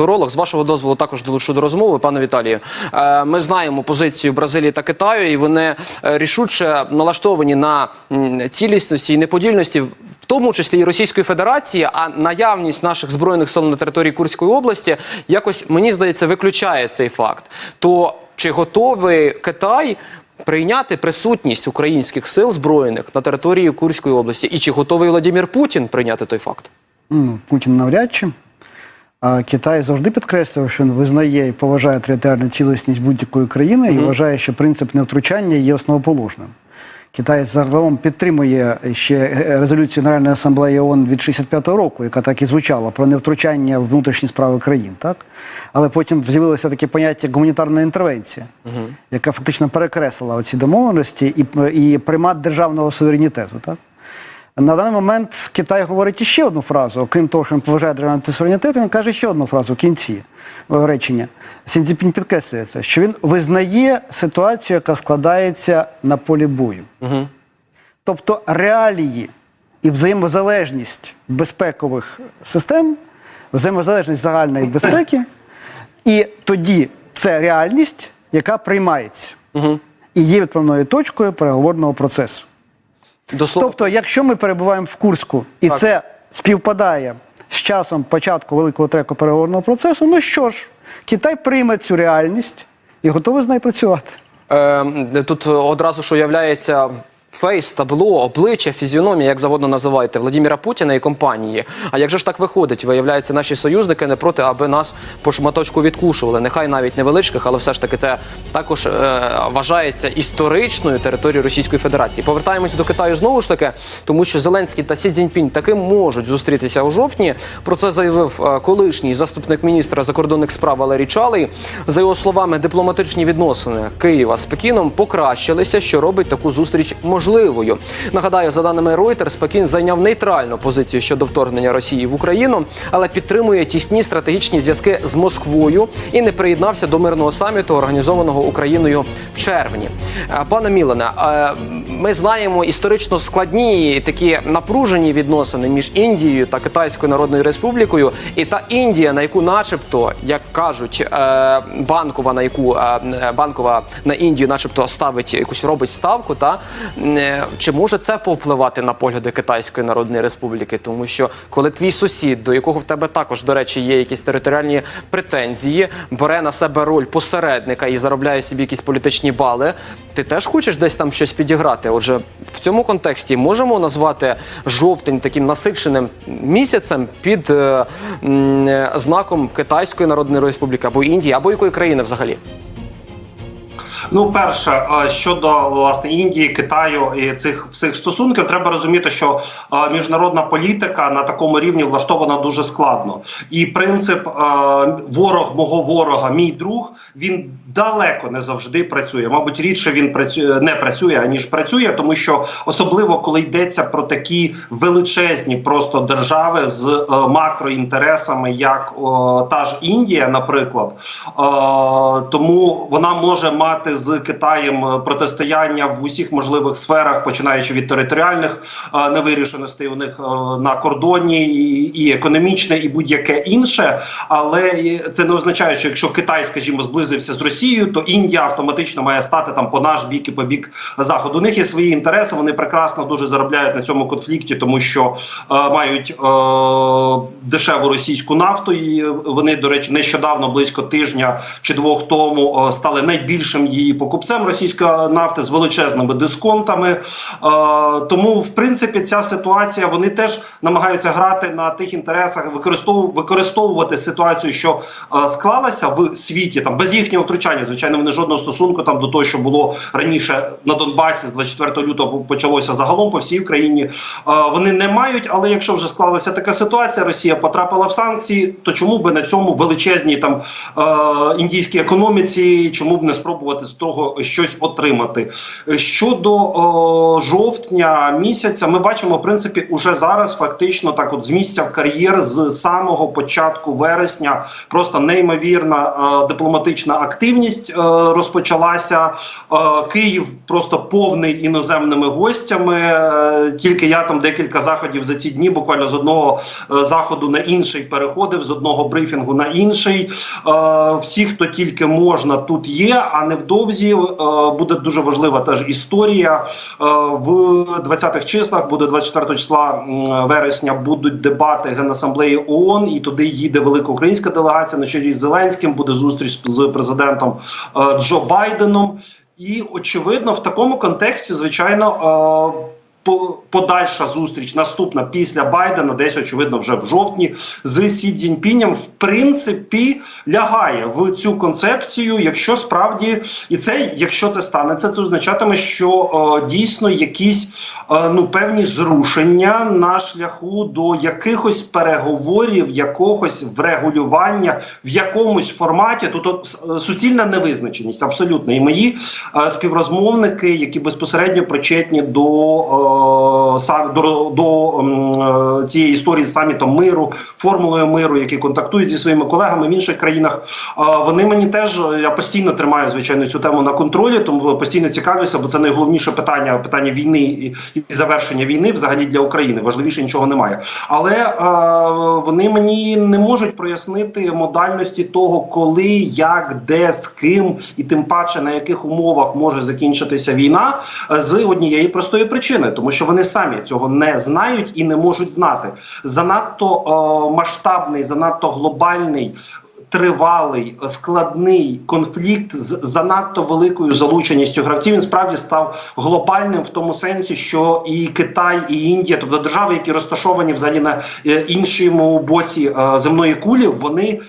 політуролог. З вашого дозволу також долучу до розмови, пане Віталію. Е, Ми знаємо позицію Бразилії та Китаю, і вони е, рішуче налаштовані на цілісності і неподільності. В тому числі і Російської Федерації, а наявність наших збройних сил на території Курської області якось мені здається виключає цей факт. То чи готовий Китай прийняти присутність українських сил збройних на території Курської області? І чи готовий Владимир Путін прийняти той факт? Ну, Путін навряд чи. А Китай завжди підкреслював, що він визнає і поважає територіальну цілісність будь-якої країни і вважає, що принцип невтручання є основоположним. Китай загалом підтримує ще резолюцію Генеральної асамблеї ООН від 65-го року, яка так і звучала про невтручання в внутрішні справи країн, так? Але потім з'явилося таке поняття як гуманітарна інтервенція, яка фактично перекреслила оці домовленості і, і примат державного суверенітету. Так? На даний момент Китай говорить іще одну фразу, окрім того, що він поважає державний суверенітет, він каже ще одну фразу в кінці речення. Сінцзіпінь підкреслює це, що він визнає ситуацію, яка складається на полі бою. Угу. Тобто реалії і взаємозалежність безпекових систем, взаємозалежність загальної безпеки, і тоді це реальність, яка приймається Угу. і є відправною точкою переговорного процесу. До слова, Тобто, якщо ми перебуваємо в Курську і Так. це співпадає з часом початку великого треку переговорного процесу, ну що ж, Китай прийме цю реальність і готовий з нею працювати. е, тут одразу ж уявляється. Фейс, табло, обличчя, фізіономія, як завгодно називаєте, Владимира Путіна і компанії. А як же ж так виходить? Виявляється, наші союзники не проти, аби нас по шматочку відкушували. Нехай навіть невеличких, але все ж таки це також е, вважається історичною територією Російської Федерації. Повертаємось до Китаю знову ж таки, тому що Зеленський та Сі Цзіньпінь таки можуть зустрітися у жовтні. Про це заявив е, колишній заступник міністра закордонних справ Валерій Чалий. За його словами, дипломатичні відносини Києва з Пекіном покращилися, що робить таку зустріч можливою. Нагадаю, за даними Reuters, Пекін зайняв нейтральну позицію щодо вторгнення Росії в Україну, але підтримує тісні стратегічні зв'язки з Москвою і не приєднався до мирного саміту, організованого Україною в червні. Е, Пане Мілане, е, ми знаємо історично складні такі напружені відносини між Індією та Китайською Народною Республікою, і та Індія, на яку, начебто, як кажуть, е, банкова на яку банкова на Індію, начебто, ставить якусь робить ставку, та чи може це повпливати на погляди Китайської Народної Республіки? Тому що коли твій сусід, до якого в тебе також, до речі, є якісь територіальні претензії, бере на себе роль посередника і заробляє собі якісь політичні бали, ти теж хочеш десь там щось підіграти? Отже, в цьому контексті можемо назвати жовтень таким насиченим місяцем під е, м, е, знаком Китайської Народної Республіки або Індії, або якої країни взагалі? Ну, перше, е, щодо власне Індії, Китаю і цих всіх стосунків, треба розуміти, що е, міжнародна політика на такому рівні влаштована дуже складно. І принцип е, ворог мого ворога, мій друг, він далеко не завжди працює. Мабуть, рідше він працює не працює, аніж працює, тому що особливо коли йдеться про такі величезні просто держави з макроінтересами, як та ж Індія, наприклад, тому вона може мати з Китаєм е, протистояння в усіх можливих сферах, починаючи від територіальних е, невирішеностей у них е, на кордоні, і, і економічне, і будь-яке інше. Але це не означає, що якщо Китай, скажімо, зблизився з Росією, то Індія автоматично має стати там по наш бік і по бік заходу. У них є свої інтереси. Вони прекрасно дуже заробляють на цьому конфлікті, тому що е, мають е, дешеву російську нафту. І вони, до речі, нещодавно близько тижня чи двох тому е, стали найбільшим її покупцем російської нафти з величезними дисконтами. Е, тому, в принципі, ця ситуація вони теж намагаються грати на тих інтересах, використовувати, ситуацію, що е, склалася в світі, там без їхнього втручання. Звичайно, вони жодного стосунку там до того, що було раніше на Донбасі з 24 лютого почалося загалом по всій Україні. Е, вони не мають, але якщо вже склалася така ситуація, Росія потрапила в санкції, то чому би на цьому величезній там індійській економіці, чому б не спробувати з того щось отримати. Е, Щодо о, жовтня місяця, ми бачимо, в принципі, уже зараз фактично так, от з місця в кар'єр з самого початку вересня, просто неймовірна е, дипломатична активність е, розпочалася. Е, Київ просто повний іноземними гостями. Е, Тільки я там декілька заходів за ці дні, буквально з одного е, заходу на інший переходив, з одного брифінгу на інший. Е, Всі, хто тільки можна, тут є. А невдовзі е, буде дуже важлива теж історія. Е, В 20-х числах буде 24 числа вересня. Будуть дебати Генасамблеї ООН, і туди їде велика українська делегація на чолі з Зеленським. Буде зустріч з президентом е, Джо Байденом. І очевидно, в такому контексті, звичайно. Е, по- Подальша зустріч наступна після Байдена, десь очевидно, вже в жовтні, з Сі Цзіньпінем, в принципі, лягає в цю концепцію. Якщо справді і це, якщо це станеться, це означатиме, що е, дійсно якісь е, ну певні зрушення на шляху до якихось переговорів, якогось врегулювання в якомусь форматі. Тут от, суцільна невизначеність, абсолютно. І мої е, співрозмовники, які безпосередньо причетні до, е, сам, до, до е, цієї історії з самітом миру, формулою миру, які контактують зі своїми колегами в інших країнах. вони мені теж я постійно тримаю звичайно цю тему на контролі, тому постійно цікавлюся, бо це найголовніше питання питання війни і, і завершення війни взагалі для України. Важливіше нічого немає. Але е, вони мені не можуть прояснити модальності того, коли, як, де, з ким, і тим паче на яких умовах може закінчитися війна е, з однієї простої причини, тому що вони самі цього не знають і не можуть знати. Занадто е, масштабний, занадто глобальний. Тривалий складний конфлікт з занадто великою залученістю гравців. Він справді став глобальним в тому сенсі, що і Китай, і Індія, тобто держави, які розташовані взагалі на е, іншому боці е, земної кулі, вони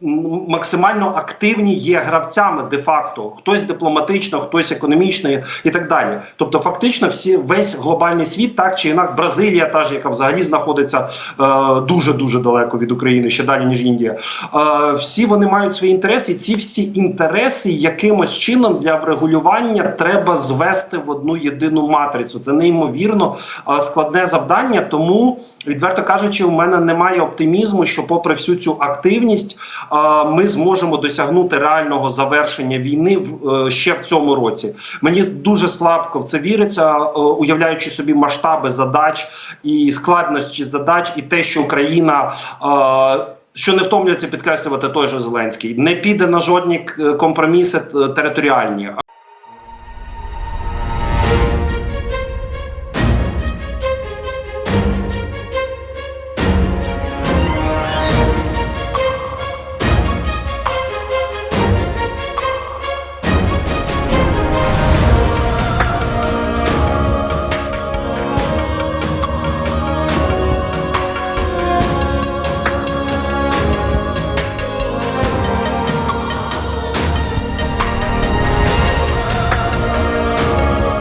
максимально активні є гравцями де-факто. Хтось дипломатично, хтось економічно і- так далі. Тобто, фактично, всі весь глобальний світ, так чи інакше, Бразилія, та ж яка взагалі знаходиться дуже дуже далеко від України, ще далі ніж Індія. Е, всі вони мають свої інтереси. і Ці всі інтереси якимось чином для врегулювання треба звести в одну єдину матрицю. Це неймовірно е, складне завдання, тому. Відверто кажучи, у мене немає оптимізму, що, попри всю цю активність, е, ми зможемо досягнути реального завершення війни в е, ще в цьому році. Мені дуже слабко в це віриться, е, уявляючи собі масштаби задач і складності задач, і те, що Україна. е, що не втомлюється підкреслювати той же Зеленський, не піде на жодні компроміси територіальні.